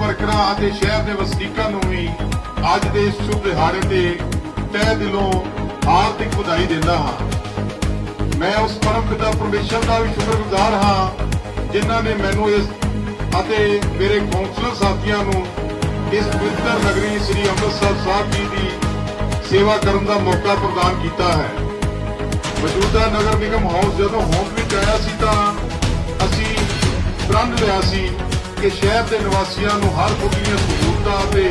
ਵਰਕਰਾਂ ਅਤੇ ਸ਼ਹਿਰ ਦੇ ਵਸਨੀਕਾਂ ਨੂੰ ਵੀ ਅੱਜ ਦੇ ਇਸ ਸ਼ੁਭ ਦਿਹਾੜੇ ਤੇ ਤਹਿ ਦਿਲੋਂ ਹਾਰਦਿਕ ਵਧਾਈ ਦਿੰਦਾ ਹਾਂ। ਮੈਂ ਉਸ ਪਰਮ ਪਿਤਾ ਪਰਮੇਸ਼ਰ ਦਾ ਵੀ ਸ਼ੁਕਰਗੁਜ਼ਾਰ ਹਾਂ, ਜਿਨ੍ਹਾਂ ਨੇ ਮੈਨੂੰ ਇਸ ਅਤੇ ਮੇਰੇ ਕੌਂਸਲਰ ਸਾਥੀਆਂ ਨੂੰ ਇਸ ਪਵਿੱਤਰ ਨਗਰੀ ਸ੍ਰੀ ਅੰਮ੍ਰਿਤਸਰ ਸਾਹਿਬ ਜੀ ਦੀ ਸੇਵਾ ਕਰਨ ਦਾ ਮੌਕਾ ਪ੍ਰਦਾਨ ਕੀਤਾ ਹੈ। ਮੌਜੂਦਾ ਨਗਰ ਨਿਗਮ ਹਾਊਸ ਜਦੋਂ ਹੋਂਦ ਵਿੱਚ ਆਇਆ ਸੀ ਤਾਂ ਅਸੀਂ ਪ੍ਰਣ ਲਿਆ ਸੀ ਕਿ ਸ਼ਹਿਰ ਦੇ ਨਿਵਾਸੀਆਂ ਨੂੰ ਹਰ ਮੁੱਢਲੀਆਂ ਸਹੂਲਤਾਂ ਅਤੇ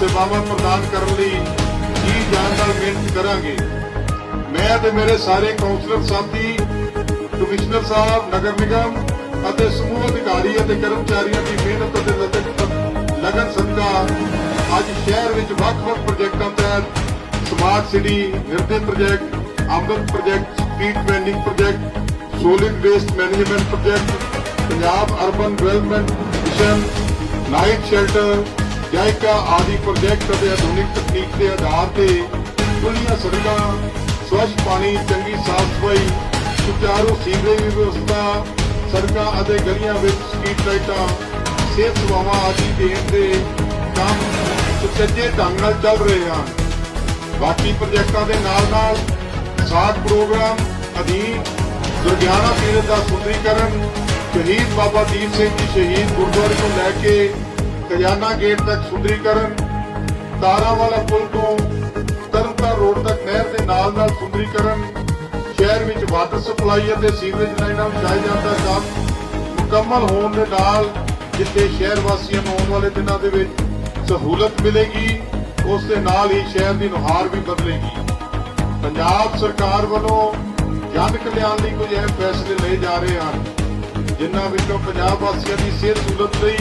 ਸੇਵਾਵਾਂ ਪ੍ਰਦਾਨ ਕਰਨ ਲਈ ਜੀ ਜਾਨ ਨਾਲ ਮਿਹਨਤ ਕਰਾਂਗੇ। ਮੈਂ ਤੇ ਮੇਰੇ ਸਾਰੇ ਕਾਉਂਸਲਰ ਸਾਥੀ, ਕਮਿਸ਼ਨਰ ਸਾਹਿਬ, ਨਗਰ ਨਿਗਮ ਅਤੇ ਸਮੂਹ ਅਧਿਕਾਰੀ ਅਤੇ ਕਰਮਚਾਰੀਆਂ ਦੀ ਮਿਹਨਤ ਅਤੇ ਲਗਨ- ਲਗਨ ਸਦਕਾ ਅੱਜ ਸ਼ਹਿਰ ਵਿੱਚ ਵੱਖ-ਵੱਖ ਪ੍ਰੋਜੈਕਟਾਂ smart city Hriday project Amrit project street vending project solid waste management project Punjab urban development mission night shelter JICA ਆਦਿ ਪ੍ਰੋਜੈਕਟ ਅਤੇ ਆਧੁਨਿਕ ਤਕਨੀਕ ਦੇ ਆਧਾਰ ਤੇ ਖੁੱਲੀਆਂ ਸੜਕਾਂ, ਸਵੱਛ ਪਾਣੀ, ਚੰਗੀ ਸਾਫ਼ ਸਫ਼ਾਈ, ਸੁਚਾਰੂ ਸੀਵਰੇਜ ਵਿਵਸਥਾ, ਸੜਕਾਂ ਅਤੇ ਗਲੀਆਂ ਵਿੱਚ ਸਟਰੀਟ ਲਾਈਟਾਂ, ਸਿਹਤ ਸੇਵਾਵਾਂ ਆਦਿ ਦੇਣ ਦੇ ਕੰਮ ਸੁਚੱਜੇ ਢੰਗ ਨਾਲ ਚੱਲ ਰਹੇ ਹਨ। ਬਾਕੀ ਪ੍ਰੋਜੈਕਟਾਂ ਦੇ ਨਾਲ ਨਾਲ ਸਾਥ ਪ੍ਰੋਗਰਾਮ ਅਧੀਨ ਦੁਰਗਿਆਨਾ ਪੀਰ ਦਾ ਸੁੰਦਰੀਕਰਨ, ਸ਼ਹੀਦ ਬਾਬਾ ਦੀਪ ਸਿੰਘ ਜੀ ਸ਼ਹੀਦ ਗੁਰਦੁਆਰੇ ਤੋਂ ਲੈ ਕੇ ਖਜ਼ਾਨਾ ਗੇਟ ਤੱਕ ਸੁੰਦਰੀਕਰਨ, ਤਾਰਾਂਵਾਲਾ ਪੁਲ ਤੋਂ ਤਰਨਤਾਰਨ ਰੋਡ ਤੱਕ ਨਹਿਰ ਦੇ ਨਾਲ ਨਾਲ ਸੁੰਦਰੀਕਰਨ, ਸ਼ਹਿਰ ਵਿੱਚ ਵਾਟਰ ਸਪਲਾਈ ਅਤੇ ਸੀਵਰੇਜ ਲਾਈਨਾਂ ਵਿਛਾਏ ਜਾਣ ਦਾ ਕੰਮ ਮੁਕੰਮਲ ਹੋਣ ਦੇ ਨਾਲ ਜਿੱਥੇ ਸ਼ਹਿਰ ਵਾਸੀਆਂ ਨੂੰ ਆਉਣ ਵਾਲੇ ਦਿਨਾਂ ਦੇ ਵਿੱਚ ਸਹੂਲਤ ਮਿਲੇਗੀ। ਉਸ ਦੇ ਨਾਲ ਹੀ ਸ਼ਹਿਰ ਦੀ ਨੁਹਾਰ ਵੀ ਬਦਲੇਗੀ। ਪੰਜਾਬ ਸਰਕਾਰ ਵੱਲੋਂ ਜਨ ਕਲਿਆਣ ਲਈ ਕੁਝ ਅਹਿਮ ਫੈਸਲੇ ਲਏ ਜਾ ਰਹੇ ਹਨ, ਜਿਨ੍ਹਾਂ ਵਿੱਚੋਂ ਪੰਜਾਬ ਵਾਸੀਆਂ ਦੀ ਸਿਹਤ ਸਹੂਲਤ ਲਈ,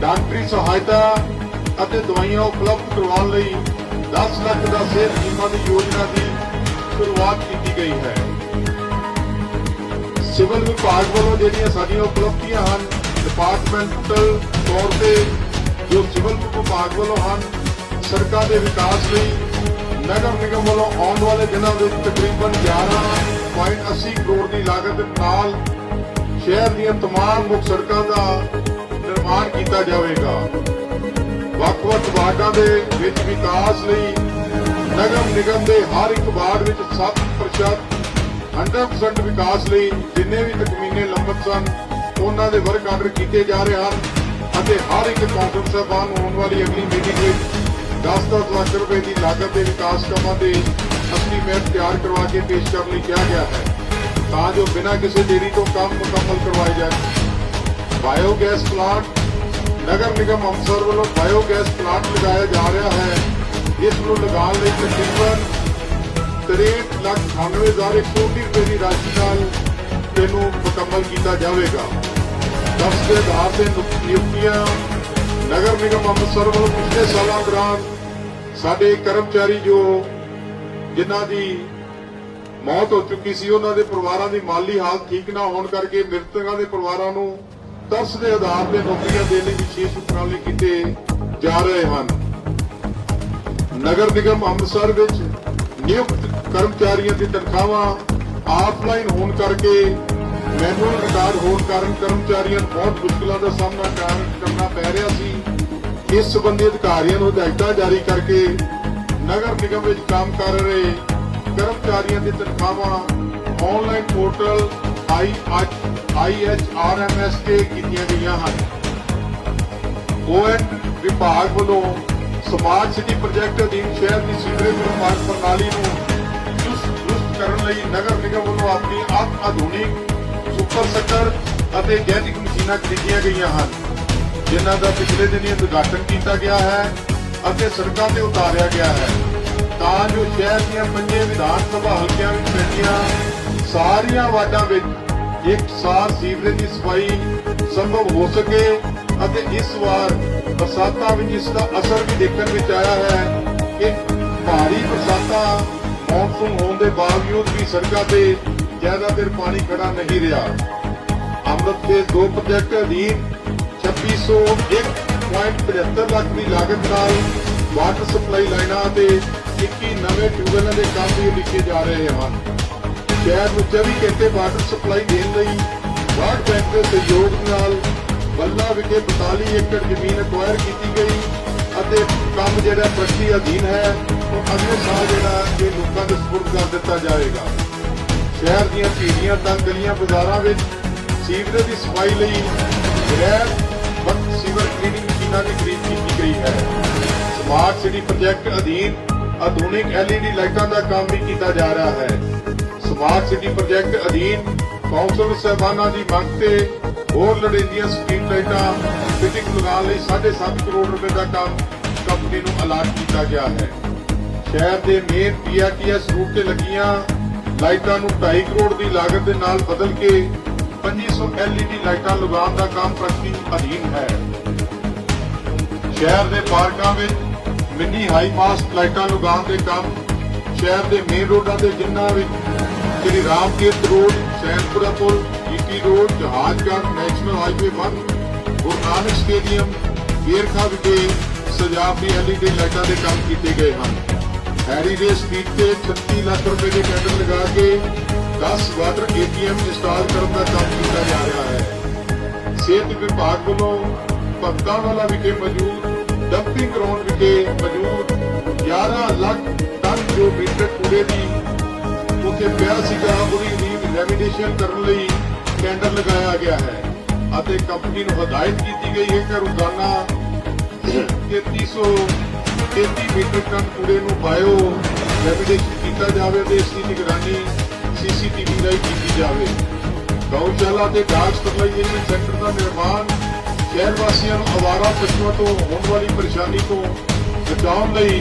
ਡਾਕਟਰੀ ਸਹਾਇਤਾ ਅਤੇ ਦਵਾਈਆਂ ਉਪਲਬਧ ਕਰਵਾਉਣ ਲਈ 10 ਲੱਖ ਦਾ ਸਿਹਤ ਬੀਮਾ ਦੀ ਯੋਜਨਾ ਦੀ ਸ਼ੁਰੂਆਤ ਕੀਤੀ ਗਈ ਹੈ। ਸਿਵਲ ਵਿਭਾਗ ਵੱਲੋਂ ਜਿਹੜੀਆਂ ਸਾਡੀਆਂ ਉਪਲਬਧੀਆਂ ਹਨ ਡਿਪਾਰਟਮੈਂਟਲ ਤੌਰ ਤੇ ਜੋ ਸਿਵਲ ਵਿਭਾਗ ਵੱਲੋਂ ਹਨ ਸੜਕਾਂ ਦੇ ਵਿਕਾਸ ਲਈ ਨਗਰ ਨਿਗਮ ਵੱਲੋਂ ਆਉਣ ਵਾਲੇ ਦਿਨਾਂ ਵਿੱਚ ਤਕਰੀਬਨ 11.80 ਕਰੋੜ ਦੀ ਲਾਗਤ ਨਾਲ ਸ਼ਹਿਰ ਦੀਆਂ तमाम ਮੁੱਖ ਸੜਕਾਂ ਦਾ ਨਿਰਮਾਣ ਕੀਤਾ ਜਾਵੇਗਾ ਵੱਖ-ਵੱਖ ਵਾਰਡਾਂ ਦੇ ਵਿੱਚ ਵਿਕਾਸ ਲਈ ਨਗਰ ਨਿਗਮ ਦੇ ਹਰ ਇੱਕ ਵਾਰਡ ਵਿੱਚ 7% 100% ਵਿਕਾਸ ਲਈ ਜਿੰਨੇ ਵੀ ਤਕਮੀਨੇ ਲੰਬਤ ਸਨ ਉਹਨਾਂ ਦੇ ਵਰਕ ਆਰਡਰ ਕੀਤੇ ਜਾ ਰਹੇ ਹਨ ਅਤੇ ਹਰ ਇੱਕ ਕੌਂਸਲ ਸਾਹਿਬਾਨ ਨੂੰ ਆਉਣ ਵਾਲੀ ਅਗਲੀ ਮੀਟਿੰਗ ਵਿੱਚ 10-10 ਲੱਖ ਰੁਪਏ ਦੀ ਲਾਗਤ ਦੇ ਵਿਕਾਸ ਕੰਮਾਂ ਦੇ ਅਸਲੀ ਮਿਹਨਤ ਤਿਆਰ ਕਰਵਾ ਕੇ ਪੇਸ਼ ਕਰਨ ਲਈ ਕਿਹਾ ਗਿਆ ਹੈ। ਤਾਂ ਜੋ ਬਿਨਾਂ ਕਿਸੇ ਦੇਰੀ ਤੋਂ ਕੰਮ ਮੁਕੰਮਲ ਕਰਵਾਏ ਜਾਣ। ਬਾਇਓਗੈਸ ਪਲਾਂਟ, ਨਗਰ ਨਿਗਮ ਅੰਮ੍ਰਿਤਸਰ ਵੱਲੋਂ ਬਾਇਓਗੈਸ ਪਲਾਂਟ ਲਗਾਇਆ ਜਾ ਰਿਹਾ ਹੈ। ਇਸ ਨੂੰ ਲਗਾਉਣ ਲਈ ਤਕਰੀਬਨ 63 ਲੱਖ 98130 ਰੁਪਏ ਦੀ ਰਾਸ਼ੀ ਨਾਲ ਇਹਨੂੰ ਮੁਕੰਮਲ ਕੀਤਾ ਜਾਵੇਗਾ। ਦਸ ਦੇ ਆਧਾਰ ਤੇ ਨਿਯੁਕਤੀਆਂ ਨਗਰ ਨਿਗਮ ਅੰਮ੍ਰਿਤਸਰ ਵੱਲੋਂ ਪਿਛਲੇ ਸਾਲਾਂ ਦੌਰਾਨ ਸਾਡੇ ਕਰਮਚਾਰੀ ਜੋ ਜਿਨ੍ਹਾਂ ਦੀ ਮੌਤ ਹੋ ਚੁੱਕੀ ਸੀ, ਉਹਨਾਂ ਦੇ ਪਰਿਵਾਰਾਂ ਦੀ ਮਾਲੀ ਹਾਲਤ ਠੀਕ ਨਾ ਹੋਣ ਕਰਕੇ ਮ੍ਰਿਤਕਾਂ ਦੇ ਪਰਿਵਾਰਾਂ ਨੂੰ ਤਰਸ ਦੇ ਆਧਾਰ ਤੇ ਨੌਕਰੀਆਂ ਦੇਣ ਲਈ ਵਿਸ਼ੇਸ਼ ਉਪਰਾਲੇ ਕੀਤੇ ਜਾ ਰਹੇ ਹਨ। ਨਗਰ ਨਿਗਮ ਅੰਮ੍ਰਿਤਸਰ ਵਿੱਚ ਨਿਯੁਕਤ ਕਰਮਚਾਰੀਆਂ ਦੀ ਤਨਖਾਹਾਂ ਆਫਲਾਈਨ ਹੋਣ ਕਰਕੇ ਮੈਨੂਅਲ ਰਿਕਾਰਡ ਹੋਣ ਕਾਰਨ ਕਰਮਚਾਰੀਆਂ ਨੂੰ ਬਹੁਤ ਮੁਸ਼ਕਲਾਂ ਦਾ ਸਾਹਮਣਾ ਕਰਨਾ ਪੈ ਰਿਹਾ ਸੀ। ਇਸ ਸੰਬੰਧੀ ਅਧਿਕਾਰੀਆਂ ਨੂੰ ਹਦਾਇਤਾਂ ਜਾਰੀ ਕਰਕੇ ਨਗਰ ਨਿਗਮ ਵਿੱਚ ਕੰਮ ਕਰ ਰਹੇ ਕਰਮਚਾਰੀਆਂ ਦੀ ਤਨਖਾਹਾਂ ਆਨਲਾਈਨ ਪੋਰਟਲ ਆਈ ਤੇ ਕੀਤੀਆਂ ਗਈਆਂ ਹਨ। ਓਐਨ ਵਿਭਾਗ ਵੱਲੋਂ ਸਮਾਰਟ ਸਿਟੀ ਪ੍ਰੋਜੈਕਟ ਅਧੀਨ ਸ਼ਹਿਰ ਦੀ ਸੀਵਰੇਜ ਨਿਰਮਾਣ ਪ੍ਰਣਾਲੀ ਨੂੰ ਚੁਸਤ ਕਰਨ ਲਈ ਨਗਰ ਨਿਗਮ ਵੱਲੋਂ ਆਪਣੀ ਆਧੁਨਿਕ ਸੁਪਰ ਸੈਕਟਰ ਅਤੇ ਜੈਨਿਕ ਮਸ਼ੀਨਾਂ ਖਰੀਦੀਆਂ ਗਈਆਂ ਹਨ। ਜਿਨ੍ਹਾਂ ਦਾ ਪਿਛਲੇ ਦਿਨੀ ਉਦਘਾਟਨ ਕੀਤਾ ਗਿਆ ਹੈ ਅਤੇ ਸੜਕਾਂ ਤੇ ਉਤਾਰਿਆ ਗਿਆ ਹੈ। ਤਾਂ ਜੋ ਸ਼ਹਿਰ ਦੀਆਂ ਪੰਜੇ ਵਿਧਾਨ ਸਭਾ ਹਲਕਿਆਂ ਵਿੱਚ ਪੈਂਦੀਆਂ ਸਾਰੀਆਂ ਵਾਰਡਾਂ ਵਿੱਚ ਇੱਕ ਸਾਰ ਸੀਵਰੇਜ ਦੀ ਸਫ਼ਾਈ ਸੰਭਵ ਹੋ ਸਕੇ ਅਤੇ ਇਸ ਵਾਰ ਬਰਸਾਤਾਂ ਵਿੱਚ ਇਸ ਦਾ ਅਸਰ ਵੀ ਦੇਖਣ ਵਿੱਚ ਆਇਆ ਹੈ ਕਿ ਭਾਰੀ ਬਰਸਾਤਾਂ ਮੌਨਸੂਨ ਹੋਣ ਦੇ ਬਾਵਜੂਦ ਵੀ ਸੜਕਾਂ ਤੇ ਜ਼ਿਆਦਾਤਰ ਪਾਣੀ ਖੜਾ ਨਹੀਂ ਰਿਹਾ। ਅੰਮ੍ਰਿਤ ਦੇ ਦੋ ਪ੍ਰੋਜੈਕਟ ਅਧੀਨ 2601.75 ਲੱਖ ਦੀ ਲਾਗਤ ਨਾਲ ਵਾਟਰ ਸਪਲਾਈ ਲਾਈਨਾਂ ਅਤੇ 21 ਨਵੇਂ ਟਿਊਬਵੈਲਾਂ ਦੇ ਕੰਮ ਵੀ ਲਿਖੇ ਜਾ ਰਹੇ ਹਨ। ਸ਼ਹਿਰ ਨੂੰ 24 ਘੰਟੇ ਵਾਟਰ ਸਪਲਾਈ ਦੇਣ ਲਈ ਵਾਰਡ ਬੈਂਕ ਦੇ ਸਹਿਯੋਗ ਨਾਲ ਬੱਲਾ ਵਿਖੇ 42 ਏਕੜ ਜ਼ਮੀਨ ਅਕਵਾਇਰ ਕੀਤੀ ਗਈ ਅਤੇ ਕੰਮ ਜਿਹੜਾ ਪ੍ਰਗਤੀ ਅਧੀਨ ਹੈ, ਉਹ ਅਗਲੇ ਸਾਲ ਜਿਹੜਾ ਇਹ ਲੋਕਾਂ ਦੇ ਸਪੁਰਦ ਕਰ ਦਿੱਤਾ ਜਾਏਗਾ। ਸ਼ਹਿਰ ਦੀਆਂ ਭੀੜੀਆਂ ਤੰਗ ਗਲੀਆਂ ਬਾਜ਼ਾਰਾਂ ਵਿੱਚ ਸੀਵਰੇਜ ਦੀ ਸਫ਼ਾਈ ਲਈ ਗੈਰ ਵਕਤ ਸੀਵਰ ਕਲੀਨਿੰਗ ਮਸ਼ੀਨਾਂ ਦੀ ਖਰੀਦ ਕੀਤੀ ਗਈ ਹੈ। ਸਮਾਰਟ ਸਿਟੀ ਪ੍ਰੋਜੈਕਟ ਅਧੀਨ ਆਧੁਨਿਕ LED ਲਾਈਟਾਂ ਦਾ ਕੰਮ ਵੀ ਕੀਤਾ ਜਾ ਰਿਹਾ ਹੈ। ਸਮਾਰਟ ਸਿਟੀ ਪ੍ਰੋਜੈਕਟ ਅਧੀਨ ਕੌਂਸਲ ਸਹਿਬਾਨਾਂ ਦੀ ਮੰਗ ਤੇ ਹੋਰ ਲੋੜੀਂਦੀਆਂ ਸਟਰੀਟ ਲਾਈਟਾਂ ਫਿਟਿੰਗ ਲਗਾਉਣ ਲਈ 7.5 ਕਰੋੜ ਰੁਪਏ ਦਾ ਕੰਮ ਕੰਪਨੀ ਨੂੰ ਅਲਾਟ ਕੀਤਾ ਗਿਆ ਹੈ। ਸ਼ਹਿਰ ਦੇ ਮੇਨ ਪੀਆਰਟੀਐਸ ਰੂਟ ਤੇ ਲੱਗੀਆਂ ਲਾਈਟਾਂ ਨੂੰ 2.5 ਕਰੋੜ ਦੀ ਲਾਗਤ ਦੇ ਨਾਲ ਬਦਲ ਕੇ 2500 LED ਲਾਈਟਾਂ ਲਗਾਉਣ ਦਾ ਕੰਮ ਪ੍ਰਗਤੀ ਅਧੀਨ ਹੈ। ਸ਼ਹਿਰ ਦੇ ਪਾਰਕਾਂ ਵਿੱਚ ਮਿੰਨੀ ਹਾਈ ਮਾਸਕ ਲਾਈਟਾਂ ਲਗਾਉਣ ਦੇ ਕੰਮ ਸ਼ਹਿਰ ਦੇ ਮੇਨ ਰੋਡਾਂ ਤੇ ਜਿਨ੍ਹਾਂ ਵਿੱਚ ਸ੍ਰੀ ਰਾਮਕੀਰਤ ਰੋਡ ਸੈਨਪੁਰਾ ਪੁਲ GT road Jahazgarh national highway 1 Guru Nanak stadium Verka ਵਿਖੇ ਸਜਾਵਟੀ LED ਲਾਈਟਾਂ ਦੇ ਕੰਮ ਕੀਤੇ ਗਏ ਹਨ। ਹੈਰੀ ਦੇ ਸਟਰੀਟ ਤੇ 36 ਲੱਖ ਰੁਪਏ ਦੇ ਟੈਂਡਰ ਲਗਾ ਕੇ 10 ਵਾਟਰ ਏਟੀਐਮ ਇੰਸਟਾਲ ਕਰਨ ਦਾ ਕੰਮ ਕੀਤਾ ਜਾ ਰਿਹਾ ਹੈ। ਸਿਹਤ ਵਿਭਾਗ ਵੱਲੋਂ ਭਗਤਾਂ ਵਾਲਾ ਵਿਖੇ ਮੌਜੂਦ ਡੰਪਿੰਗ ਗਰਾਊਂਡ ਵਿਖੇ ਮੌਜੂਦ 11 ਲੱਖ ਟਨ ਜੋ ਮੀਟਰ ਕੂੜੇ ਦੀ ਉੱਥੇ ਪਿਆ ਸੀਗਾ, ਉਹਦੀ ਰੀਵ ਰੈਮੀਡੇਸ਼ਨ ਕਰਨ ਲਈ ਟੈਂਡਰ ਲਗਾਇਆ ਗਿਆ ਹੈ ਅਤੇ ਕੰਪਨੀ ਨੂੰ ਹਦਾਇਤ ਕੀਤੀ ਗਈ ਹੈ ਕਿ ਰੋਜ਼ਾਨਾ 3300 33 ਮੀਟਰ ਟਨ ਕੂੜੇ ਨੂੰ ਬਾਇਓ ਰੈਮੀਡੇਸ਼ਨ ਕੀਤਾ ਜਾਵੇ ਤੇ ਇਸ ਦੀ ਨਿਗਰਾਨੀ ਸੀਸੀਟੀਵੀ ਰਾਹੀਂ ਕੀਤੀ ਜਾਵੇ। ਗਊਸ਼ਾਲਾ ਤੇ ਡਾਕ ਸਟਰਲਾਈਜੇਸ਼ਨ ਸੈਂਟਰ ਦਾ ਨਿਰਮਾਣ ਸ਼ਹਿਰ ਵਾਸੀਆਂ ਨੂੰ ਆਵਾਰਾ ਪਸ਼ੂਆਂ ਤੋਂ ਹੋਣ ਵਾਲੀ ਪਰੇਸ਼ਾਨੀ ਤੋਂ ਬਚਾਉਣ ਲਈ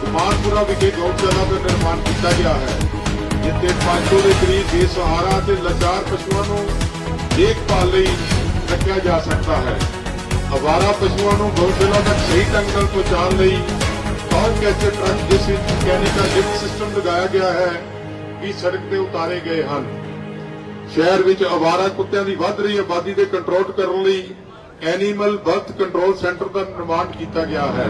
ਕੁਮਾਰਪੁਰਾ ਵਿਖੇ ਗਊਸ਼ਾਲਾ ਦਾ ਨਿਰਮਾਣ ਕੀਤਾ ਗਿਆ ਹੈ, ਜਿੱਥੇ 500 ਦੇ ਕਰੀਬ ਬੇਸਹਾਰਾ ਤੇ ਲਾਚਾਰ ਪਸ਼ੂਆਂ ਨੂੰ ਦੇਖਭਾਲ ਲਈ ਰੱਖਿਆ ਜਾ ਸਕਦਾ ਹੈ। ਆਵਾਰਾ ਪਸ਼ੂਆਂ ਨੂੰ ਗਊਸ਼ਾਲਾ ਤੱਕ ਸਹੀ ਢੰਗ ਨਾਲ ਪਹੁੰਚਾਉਣ ਲਈ ਕਾਲ ਕੈਚਰ ਟਰੱਕ ਜਿਸ ਵਿੱਚ ਮਕੈਨੀਕਲ ਲਿਫਟ ਸਿਸਟਮ ਲਗਾਇਆ ਗਿਆ ਹੈ ਵੀ ਸੜਕ ਤੇ ਉਤਾਰੇ ਗਏ ਹਨ। ਸ਼ਹਿਰ ਵਿੱਚ ਆਵਾਰਾ ਕੁੱਤਿਆਂ ਦੀ ਵੱਧ ਰਹੀ ਆਬਾਦੀ ਦੇ ਕੰਟਰੋਲ ਕਰਨ ਲਈ ਐਨੀਮਲ ਬਰਥ ਕੰਟਰੋਲ ਸੈਂਟਰ ਦਾ ਨਿਰਮਾਣ ਕੀਤਾ ਗਿਆ ਹੈ।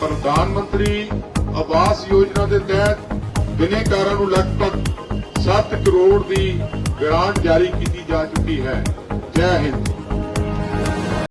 ਪ੍ਰਧਾਨ ਮੰਤਰੀ ਆਵਾਸ ਯੋਜਨਾ ਦੇ ਤਹਿਤ ਬਿਨੇਕਾਰਾਂ ਨੂੰ ਲਗਭਗ 7 ਕਰੋੜ ਦੀ ਗ੍ਰਾਂਟ ਜਾਰੀ ਕੀਤੀ ਜਾ ਚੁੱਕੀ ਹੈ। ਜੈ ਹਿੰਦ।